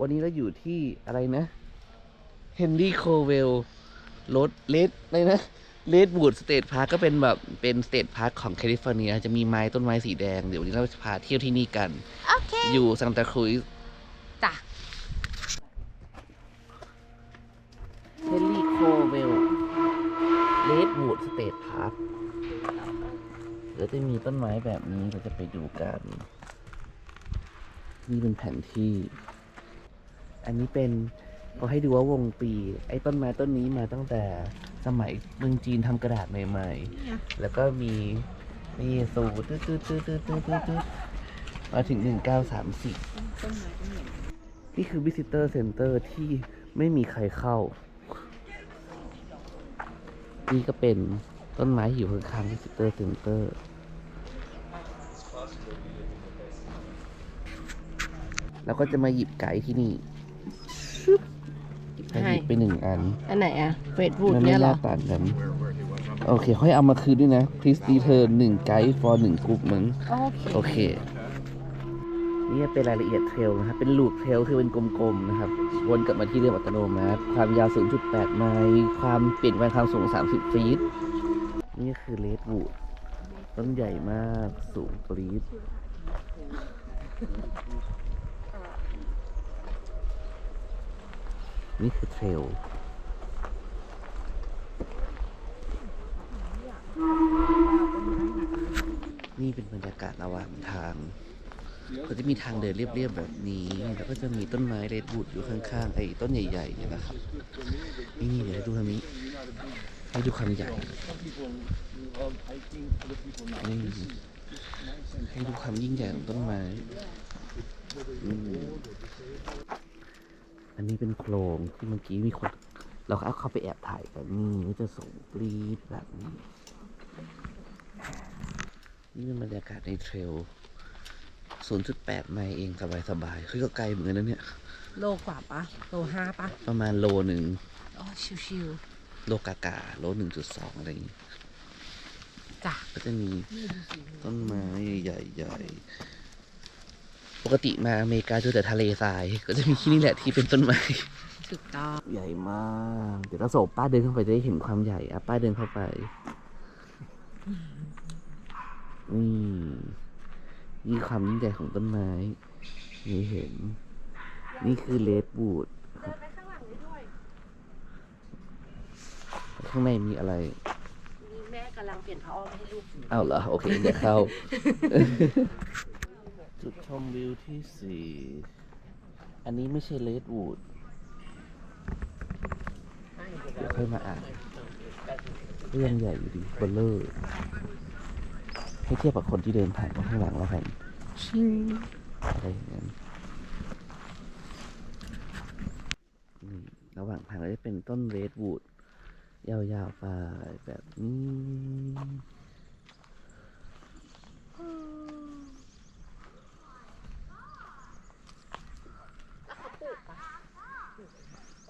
วันนี้เราอยู่ที่อะไรนะเฮนรี่โคเวลรถเลดอะไรนะเลดบูดสเตทพาร์คก็เป็นแบบเป็นสเตทพาร์คของแคลิฟอร์เนีย จะมีไม้ต้นไม้สีแดง เดี๋ยววันนี้เราจะพาเที่ยวที่นี่กัน โอเค อยู่ซันตาครูซจ้ะเฮนรี่โคเวลเลดบูดสเตทพาร์คเดี๋ยวจะมีต้นไม้แบบนี้เราจะไปดูกัน นี่เป็นแผนที่ อันนี้เป็นเขาให้ดูว่าวงปี ไอ้ต้นไม้ต้นนี้มาตั้งแต่สมัยเมืองจีนทำกระดาษใหม่ๆ แล้วก็มีนี่สูตืดตืดตืดตืดตืดตืดตืดมาถึงหนึ่งเก้าสามสิบนี่คือ visitor center ที่ไม่มีใครเข้า นี่ก็เป็นต้นไม้ที่อยู่ข้างๆ visitor center แล้วก็จะมาหยิบไก่ที่นี่ชึบ ให้หยิบไปหนึ่งอัน อันไหนอะเฟซบุ๊กมันเนี่ไม่ยเหรน่าอ ต่างกัน โอเคค่อยเอามาคืนด้วยนะ please return หนึ่งไกด์ for หนึ่งกลุ่มมึงโอเค โอเค นี่เป็นรายละเอียดเทรลนะครับ เป็นลูปเทรลคือเป็นกลมๆนะครับ วนกลับมาที่เดิมอัตโนมัติ ความยาว 0.8 ไมล์ ความเปลี่ยนแปลงความสูง 30 ฟีต นี่คือเลดวูดต้นใหญ่มาก สูงปรี๊ด นี่คือเทรลนี่เป็นบรรยากาศระหว่างทางก็จะมีทางเดินเรียบๆแบบนี้ แล้วก็จะมีต้นไม้เรดบูดอยู่ข้างๆ ไอ้ต้นใหญ่ๆเนี่ยนะครับ นี่เดี๋ยวให้ดูทางนี้ให้ดูความใหญ่นี่ให้ดูความยิ่งใหญ่ของต้นไม้ อืมอันนี้เป็นโครงที่เมื่อกี้มีคน เราก็เอาเข้าไปแอบถ่ายกันนี่ก็จะส่งปรี๊ดแบบนี้ นี่เป็นบรรยากาศในเทรล 0.8 ไมล์เองสบายๆคือก็ไกลเหมือนกันนะเนี่ย โลกว่าปะโลห้าปะประมาณโลหนึ่งอ๋อชิวโลกากาโลหนึ่งจุดสองอะไรอย่างงี้ ๆจ้ะ ก็จะมีต้นไม้ใหญ่ๆ ปกติมาอเมริกาเจอแต่ทะเลทราย ก็จะมีที่นี่แหละที่เป็นต้นไม้ถูกต้องใหญ่มาก เดี๋ยวเราโศป้าเดินเข้าไปจะได้เห็นความใหญ่อะป้าเดินเข้าไปนี่นี่ความยิ่งใหญ่ของต้นไม้นี่เห็น นี่คือเลดบูดข้างในมีอะไรนี่แม่กำลังเปลี่ยนผ้าอ้อมให้ลูกเอาเหรอ โอเค เดี๋ยวเข้าจุด ชมวิวที่สี่ อันนี้ไม่ใช่เลดวูด เดี๋ยวค่อยมาอ่านก็ยังใหญ่อยู่ดีเบลเลอร์ ให้เทียบกับคนที่เดินผ่านมาข้างหลังแล้วกันชิงอะไรอย่างนั้นนี่ระหว่างทางก็จะเป็นต้นเรดวูด ยาวๆไปแบบนี้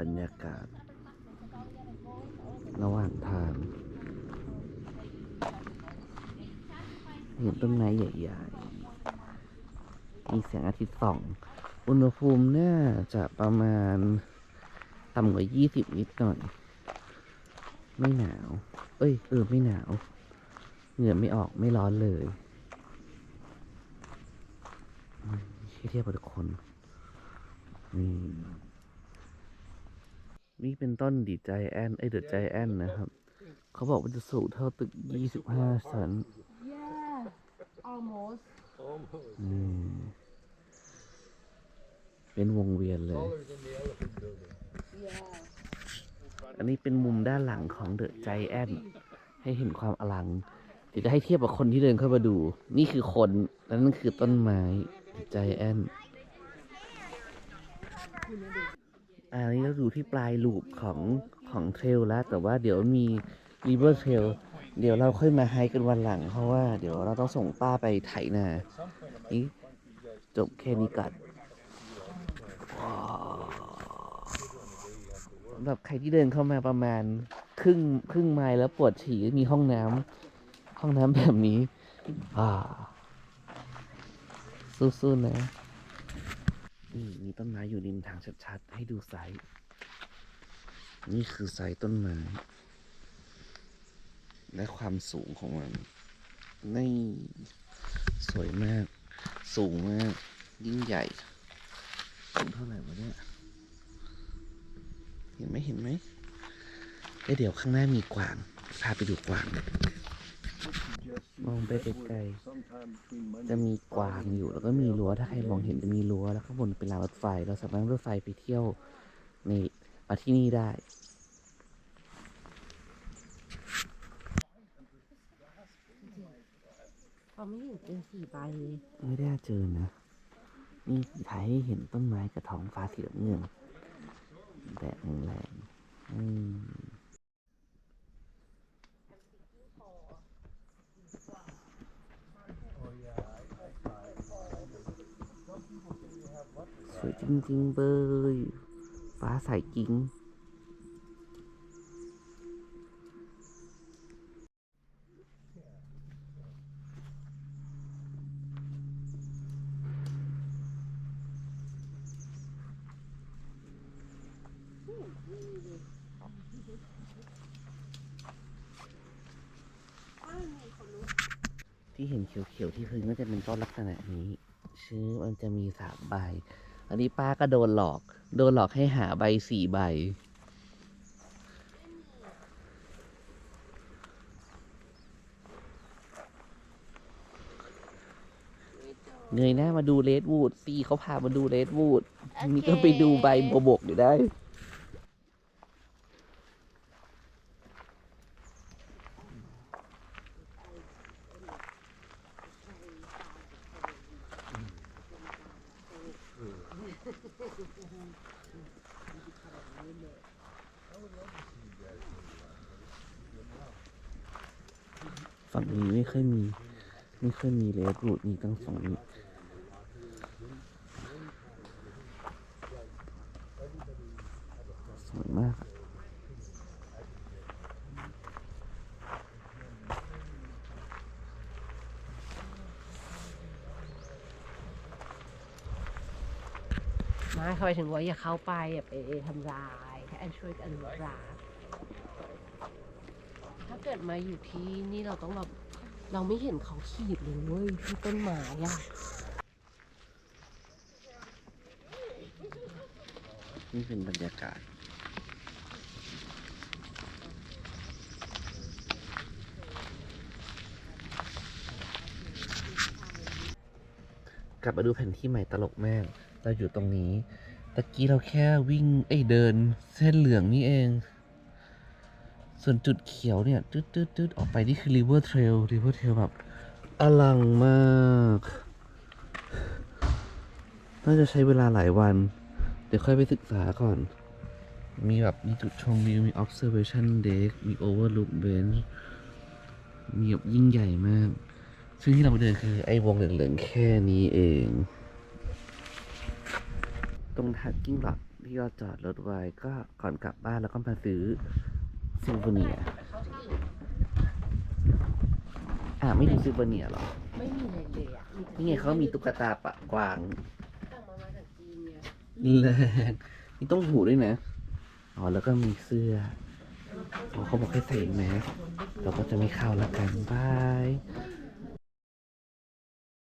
บรรยากาศ ระหว่างทาง เห็นต้นไม้ใหญ่ๆ มีแสงอาทิตย์ส่อง อุณหภูมิน่าจะประมาณต่ำกว่า 20 นิดหน่อย ไม่หนาว เอ้ย เออ ไม่หนาว เหงื่อไม่ออกไม่ร้อนเลยเทียบกับทุกคนนี่ นี่เป็นต้นดีใจแอนไอยเดอะใจแอนนะครับ เขาบอกว่าจะสูงเท่าตึก 25 ชั้น yeah almost นี่เป็นวงเวียนเลยอันนี้เป็นมุมด้านหลังของเดอะใจแอนให้เห็นความอลังเดี๋ยวจะให้เทียบกับคนที่เดินเข้ามาดู นี่คือคนและนั่นคือต้นไม้ใจแอน อันนี้เราอยู่ที่ปลายลูปของของเทรลแล้ว แต่ว่าเดี๋ยวมีรีเวอร์เทรลเดี๋ยวเราค่อยมาไฮกันวันหลัง เพราะว่าเดี๋ยวเราต้องส่งป้าไปไถนานี่จบแค่นี้ก่อนสำหรับใครที่เดินเข้ามาประมาณครึ่งครึ่งไมล์แล้วปวดฉี่มีห้องน้ำห้องน้ำแบบนี้ อ่าสู้ๆนะ นี่มีต้นไม้อยู่ริมทางชัดๆ ให้ดูไซส์นี่คือไซส์ต้นไม้และความสูงของมันนี่สวยมาก สูงมาก ยิ่งใหญ่สูงเท่าไหร่วะเนี่ยเห็นไหมเห็นไหมเอ้ยเดี๋ยวข้างหน้ามีกวางพาไปดูกวาง มองไปไกลๆจะมีกวางอยู่แล้วก็มีรั้วถ้าใครมองเห็นจะมีรั้วแล้วข้างบนเป็นรางรถไฟ เราสามารถนั่งรถไฟไปเที่ยวในมาที่นี่ได้เขาไม่เห็นเป็นสี่ใบไม่ได้เจอนะนี่ถ่ายให้เห็นต้นไม้กับท้องฟ้าสีน้ำเงินแดดแรงๆอืม สวยจริงๆเลยฟ้าใสกิ้งที่เห็นเขียวๆที่พื้นก็จะเป็นต้นลักษณะนี้ ชื่อมันจะมีสามใบ อันนี้ป้าก็โดนหลอก โดนหลอกให้หาใบสี่ใบ เงยหน้ามาดูเลดวูดซีเขาพามาดูเลดวูด นี่ก็ไปดูใบโบบกอยู่ได้ ฝั่งนี้ไม่ค่อยมี ไม่ค่อยมีเลดรูดมีตั้งฝั่งนี้สวยมากไม่เขาไปถึงว่าอย่าเข้าไปอย่าไปทำร้ายให้อันช่วยกันรักษ์ถ้า เกิดมาอยู่ที่นี่เราต้องแบบเราไม่เห็นเขาขีดเลยเว้ยที่ต้นไม้อะนี่เป็นบรรยากาศ กลับมาดูแผนที่ใหม่ตลกมากเราอยู่ตรงนี้ ตะกี้เราแค่วิ่ง เอ้ยเดิน เส้นเหลืองนี่เอง ส่วนจุดเขียวเนี่ยตืดตืดตืดออกไปนี่คือ River Trail River Trail แบบอลังมากน่าจะใช้เวลาหลายวัน เดี๋ยวค่อยไปศึกษาก่อน มีแบบมีจุดชมวิว มี observation deck มี overlook bench มีแบบยิ่งใหญ่มาก ซึ่งที่เราเดินคือไอ้วงเหลืองๆแค่นี้เอง ตรงทักกิ้งหลักที่เราจอดรถไว้ก็ก่อนกลับบ้านแล้วก็มาซื้อ ซูเวเนียอ่าไม่ดูซิลเวเนียหรอ ไม่มีเลยเลยอะนี่ไงเขามีตุ๊กตาปะกวางแรงมีต้องหูด้วยนะ อ๋อแล้วก็มีเสื้ออ๋อเขาบอกให้ใส่แมสเราก็จะไม่เข้าละกันบาย